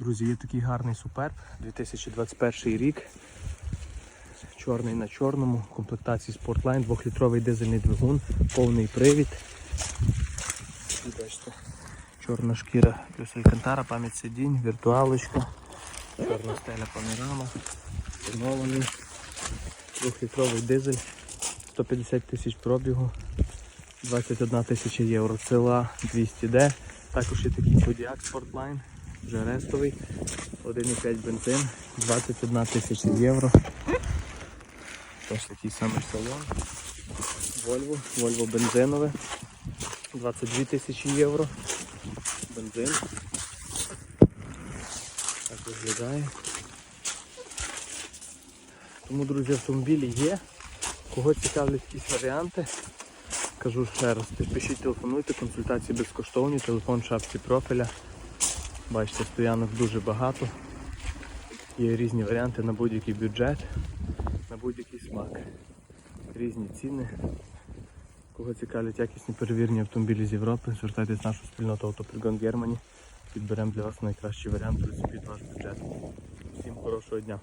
Друзі, є такий гарний суперб 2021 рік. Чорний на чорному, комплектації Sportline, 2-літровий дизельний двигун, повний привід. Бачите, чорна шкіра плюс алькантара, пам'ять сидінь, віртуалочка, чорна стеля панорама, тонований, 2-літровий дизель, 150 тисяч пробігу, 21 тисяча євро. Ціла 200D. Також є такий Kodiaq Sportline, вже рестовий, 1,5 бензин, 21 тисяча євро. Ось такий самий салон. Volvo, Volvo бензинове, 22 тисячі євро. Бензин. Так виглядає. Тому, друзі, автомобілі є. Кого цікавлять якісь варіанти, кажу ще раз, пишіть, телефонуйте, консультації безкоштовні, телефон в шапці профіля. Бачите, стоянок дуже багато. Є різні варіанти на будь-який бюджет, на будь-який смак. Різні ціни. Кого цікавлять якісні перевірені автомобілі з Європи, звертайтесь в нашу спільноту Автопригон Германі. Підберемо для вас найкращий варіант під ваш бюджет. Всім хорошого дня!